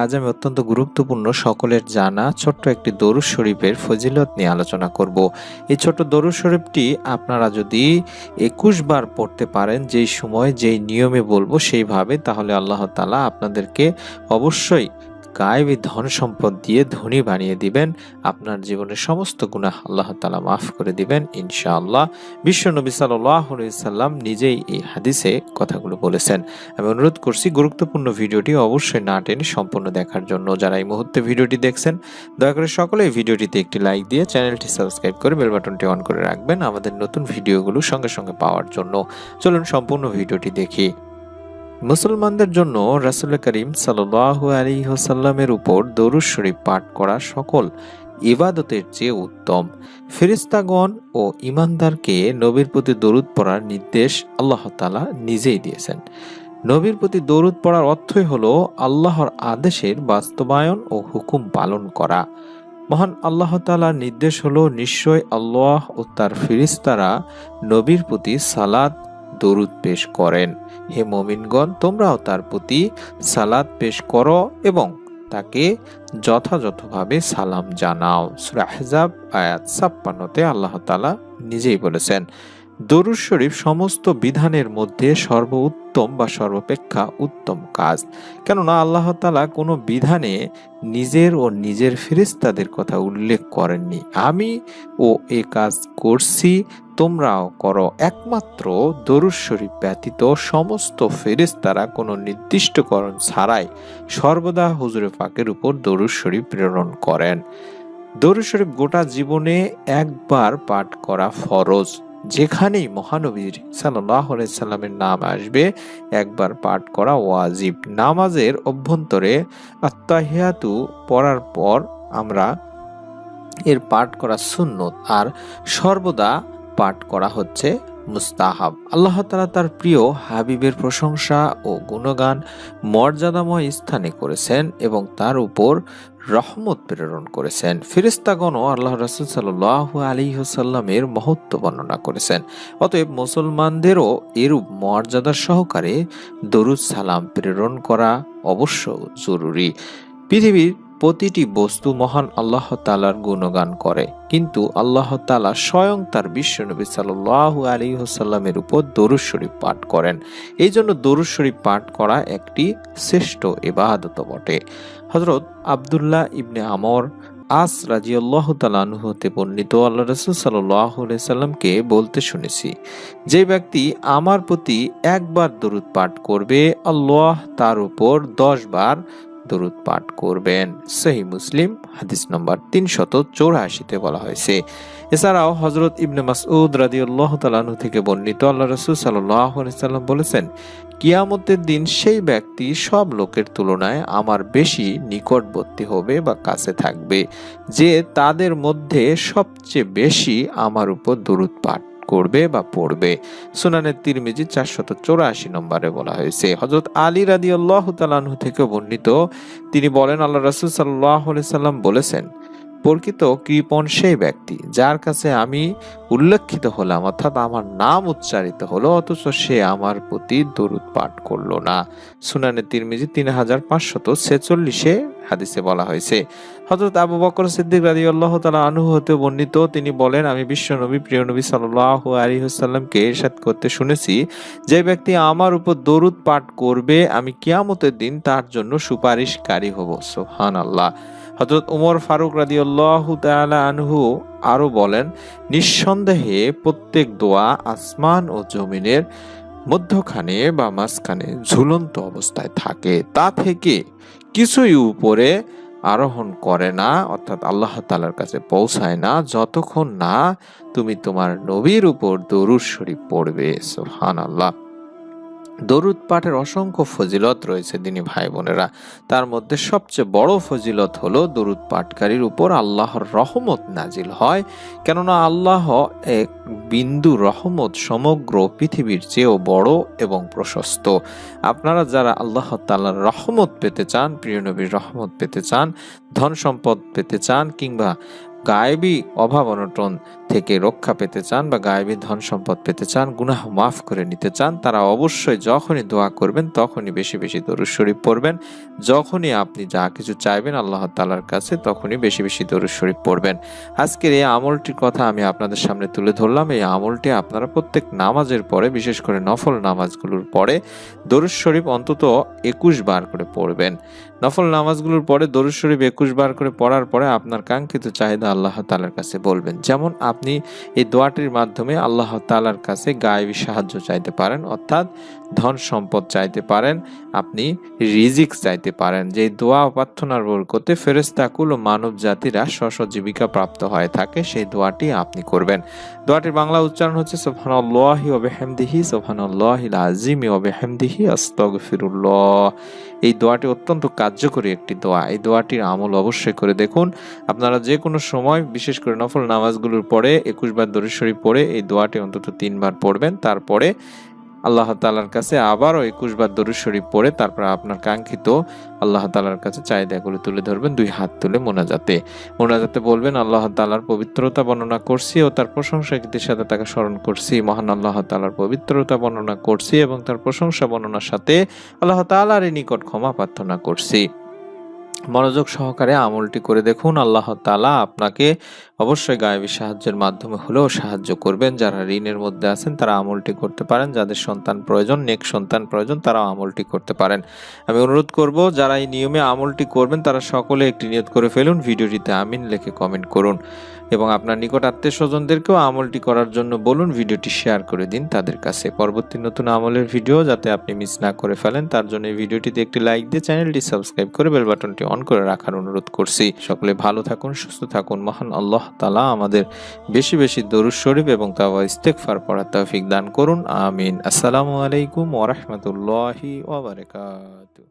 আজ আমি অত্যন্ত গুরুত্বপূর্ণ সকলের জানা ছোট্ট একটি দরুদ শরীফের ফজিলত নিয়ে আলোচনা করব। এই ছোট্ট দরুদ শরীফটি আপনারা যদি একুশ বার পড়তে পারেন, যেই সময় যেই নিয়মে বলব সেইভাবে, তাহলে আল্লাহ তালা আপনাদেরকে অবশ্যই গায়েবী ধন সম্পদ দিয়ে ধনী বানিয়ে দিবেন। আপনার জীবনের সমস্ত গুণা আল্লাহ তালা মাফ করে দিবেন, ইনশাআল্লাহ। বিশ্ব নবী সাল্লাম নিজেই এই হাদিসে কথাগুলো বলেছেন। আমি অনুরোধ করছি, গুরুত্বপূর্ণ ভিডিওটি অবশ্যই না টেনে সম্পূর্ণ দেখার জন্য যারা এই মুহূর্তে ভিডিওটি দেখছেন, দয়া করে সকলে এই ভিডিওটিতে একটি লাইক দিয়ে চ্যানেলটি সাবস্ক্রাইব করে বেল বাটনটি অন করে রাখবেন আমাদের নতুন ভিডিওগুলো সঙ্গে সঙ্গে পাওয়ার জন্য। চলুন সম্পূর্ণ ভিডিওটি দেখি। মুসলমানদের জন্য রাসুল করিম সাল্লাহু আলী হোসাল্লামের উপর দরুদ শরীফ পাঠ করা সকল ইবাদতের চেয়ে উত্তম। ফেরিস্তাগণ ও ইমানদারকে নবীর প্রতি দরুদ পড়ার নির্দেশ আল্লাহ তালা নিজেই দিয়েছেন। নবীর প্রতি দরুদ পড়ার অর্থই হল আল্লাহর আদেশের বাস্তবায়ন ও হুকুম পালন করা। মহান আল্লাহ তালার নির্দেশ হল নিশ্চয় আল্লাহ ও তার ফিরিস্তারা নবীর প্রতি সালাদ দরুদ পেশ করেন। হে মমিনগণ, তোমরাও তার প্রতি সালাদ পেশ করো এবং তাকে যথাযথভাবে সালাম জানাও। সুরাহজাব আয়াত ছাপ্পান্নতে আল্লাহ তালা নিজেই বলেছেন দরুদ শরীফ সমস্ত বিধানের মধ্যে সর্বোত্তম বা সর্বাপেক্ষা উত্তম কাজ। কেননা আল্লাহ তালা কোনো বিধানে নিজের ও নিজের ফেরিস্তাদের কথা উল্লেখ করেননি। আমি ও এ কাজ করছি, তোমরাও করো। একমাত্র দরুদ শরীফ ব্যতীত সমস্ত ফেরিস্তারা কোনো নির্দিষ্টকরণ ছাড়াই সর্বদা হুজুরে পাকের উপর দরুদ শরীফ প্রেরণ করেন। দরুদ শরীফ গোটা জীবনে একবার পাঠ করা ফরজ। যেখানেই মহানবীর সাল্লামের নাম আসবে, একবার পাঠ করা ওয়াজিব। নামাজের অভ্যন্তরে আত্মাহিয়াতু পড়ার পর আমরা এর পাঠ করা সুন্নত, আর সর্বদা পাঠ করা হচ্ছে মুস্তাহাব। আল্লাহ তালা তার প্রিয় হাবিবের প্রশংসা ও গুণগান মর্যাদাময় স্থানে করেছেন এবং তার উপর রহমত প্রেরণ করেছেন। ফিরিস্তাগণও আল্লাহ রাসুল সাল্লাহ আলী সাল্লামের মহত্ব বর্ণনা করেছেন। অতএব মুসলমানদেরও এরূপ মর্যাদা সহকারে দরুদ সালাম প্রেরণ করা অবশ্য জরুরি। পৃথিবীর প্রতিটি বস্তু মহান আল্লাহ তালার গুণগান করে। কিন্তু আল্লাহ তালা স্বয়ং তার বিশ্বনবী সাল্লাহ আলী হোসাল্লামের উপর দরুদ শরীফ পাঠ করেন। এই জন্য দরুদ শরীফ পাঠ করা একটি শ্রেষ্ঠ এবাদত বটে। হজরত আবদুল্লাহ ইবনে আমর আস রাজিউল্লাহ তালানু হতে বর্ণিত আল্লাহ রসুল সাল্লামকে বলতে শুনেছি, যে ব্যক্তি আমার প্রতি একবার দরুদ পাঠ করবে, আল্লাহ তার উপর দশ বার দরুদ পাঠ করবেন। সহি মুসলিম, হাদিস নম্বর তিনশত চৌরাশিতে বলা হয়েছে। এছাড়াও হজরত ইবনে মাসউদ রাদিউল্লাহ তালানু থেকে বর্ণিত আল্লাহ রসুল সাল্লাম বলেছেন, কিয়ামতের দিন সেই ব্যক্তি সব লোকের তুলনায় আমার বেশি নিকটবর্তী হবে বা কাছে থাকবে, যে তাদের মধ্যে সবচেয়ে বেশি আমার উপর দরুদ পাঠ করবে বা পড়বে। সুনানের তিরমিজি চারশত চৌরাশি নম্বরে বলা হয়েছে। হজরত আলী রাদি আল্লাহ থেকে বর্ণিত, তিনি বলেন, আল্লাহ রাসুল সাল্লাহ সাল্লাম বলেছেন প্রকৃত কৃপণ সেই ব্যক্তি, যার কাছে আমি উল্লেখিত হলাম, অর্থাৎ আমার নাম উচ্চারিত হলো, অথচ সে আমার প্রতি দরুদ পাঠ করল না। সুনানে তিরমিজি তিন হাজার পাঁচশত ছেচল্লিশে হাদিসে বলা হয়েছে হজরত আবু বকর সিদ্দিক রাজি আল্লাহ তালা আনহু হতে বর্ণিত, তিনি বলেন, আমি বিশ্ব নবী, প্রিয় নবী সাল্লাহ আলী হুসাল্লামকে এরশাদ করতে শুনেছি, যে ব্যক্তি আমার উপর দরুদ পাঠ করবে, আমি কিয়ামতের দিন তার জন্য সুপারিশকারী হব। সোহান আল্লাহ হজরত উমর ফারুক রাদি আল্লাহ আনহু আরও বলেন, নিঃসন্দেহে প্রত্যেক দোয়া আসমান ও জমিনের মধ্যখানে বা মাঝখানে ঝুলন্ত অবস্থায় থাকে। তা থেকে কিছুই উপরে আরোহণ করে না, অর্থাৎ আল্লাহ তালার কাছে পৌঁছায় না। যতক্ষণ না তুমি তোমার নবীর উপর দরুদ শরীফ পড়বে। সোহান আল্লাহ দরুদ পাঠের অসংখ্য ফজিলত রয়েছে দিনী ভাই বোনেরা তার মধ্যে সবচেয়ে বড় ফজিলত হলো দরুদ পাঠকারীর উপর আল্লাহর রহমত নাজিল হয়। কেননা আল্লাহ এক বিন্দু রহমত সমগ্র পৃথিবীর চেয়েও বড় এবং প্রশস্ত। আপনারা যারা আল্লাহ তাল্লার রহমত পেতে চান, প্রিয় নবীর রহমত পেতে চান, ধন সম্পদ পেতে চান কিংবা গায়েবী অভাব অনটন থেকে রক্ষা পেতে চান বা গায়েবী ধন সম্পদ পেতে চান, গুনাহ মাফ করে নিতে চান, তারা অবশ্যই যখনই দোয়া করবেন, তখনই বেশি বেশি দরুদ শরীফ পড়বেন। যখনই আপনি যা কিছু চাইবেন আল্লাহ তালার কাছে, তখনই বেশি বেশি দরুদ শরীফ পড়বেন। আজকের এই আমলটির কথা আমি আপনাদের সামনে তুলে ধরলাম। এই আমলটি আপনারা প্রত্যেক নামাজের পরে, বিশেষ করে নফল নামাজগুলোর পরে, দরুদ শরীফ অন্তত একুশ বার করে পড়বেন। নফল নামাজগুলোর পরে দরুদ শরীফ একুশ বার করে পড়ার পরে আপনার কাঙ্ক্ষিত চাহিদা আল্লাহ তালার কাছে বলবেন। যেমন আপনি এই দোয়াটির মাধ্যমে আল্লাহ তালার কাছে গায়েবী সাহায্য চাইতে পারেন, অর্থাৎ ধন সম্পদ চাইতে পারেন, আপনি রিজিক চাইতে পারেন। যে দোয়া প্রার্থনার বরকতে ফেরেস্তাকুল ও মানব জাতিরা স্ব জীবিকা প্রাপ্ত হয়ে থাকে, সেই দোয়াটি আপনি করবেন। দোয়াটির বাংলা উচ্চারণ হচ্ছে সোফান সোফানুল্লাহি ওবেহেমদিহি সোফানুল্লাহিল আজিমি ওবেহেমদিহি আস্তগফিরুল্লাহ। এই দোয়াটি অত্যন্ত কার্যকরী একটি দোয়া। এই দোয়াটির আমল অবশ্যই করে দেখুন। আপনারা যে কোনো সময়, বিশেষ করে নফল নামাজগুলোর পরে একুশবার বার দরুদ শরীফ পড়ে এই দোয়াটি অন্তত তিনবার পড়বেন। তারপরে আল্লাহ তালার কাছে আবারও একুশ বার দরুদ শরীফ পড়ে, তারপর আপনার কাঙ্ক্ষিত আল্লাহ তালার কাছে চাহিদাগুলো তুলে ধরবেন, দুই হাত তুলে মোনাজাতে। মোনাজাতে বলবেন, আল্লাহ তালার পবিত্রতা বর্ণনা করছি ও তার প্রশংসা সাথে তাকে স্মরণ করছি। মহান আল্লাহ তালার পবিত্রতা বর্ণনা করছি এবং তার প্রশংসা বর্ণনার সাথে আল্লাহ তালার নিকট ক্ষমা প্রার্থনা করছি। মনোযোগ সহকারে আমলটি করে দেখুন, আল্লাহ তালা আপনাকে অবশ্যই গায়েবী সাহায্যের মাধ্যমে হলেও সাহায্য করবেন। যারা ঋণের মধ্যে আছেন, তারা আমলটি করতে পারেন। যাদের সন্তান প্রয়োজন, নেক সন্তান প্রয়োজন, তারাও আমলটি করতে পারেন। আমি অনুরোধ করব, যারা এই নিয়মে আমলটি করবেন, তারা সকলে একটি নিয়ত করে ফেলুন। ভিডিওটিতে আমিন লিখে কমেন্ট করুন। এবং আপনার নিকট আত্মীয় স্বজনদেরকেও আমলটি করার জন্য বলুন, ভিডিওটি শেয়ার করে দিন তাদের কাছে। পরবর্তী নতুন আমলের ভিডিও যাতে আপনি মিস না করে ফেলেন, তার জন্য এই ভিডিওটিতে একটি লাইক দিয়ে চ্যানেলটি সাবস্ক্রাইব করে বেল বাটনটি অন করে রাখার অনুরোধ করছি। সকলে ভালো থাকুন, সুস্থ থাকুন। মহান আল্লাহ তালা আমাদের বেশি বেশি দরুদ শরীফ এবং তাওয়া ইস্তেকফার পড়ার তৌফিক দান করুন, আমিন। আসসালামু আলাইকুম ওরহমতুল্লাহি ওবরাকাতুহ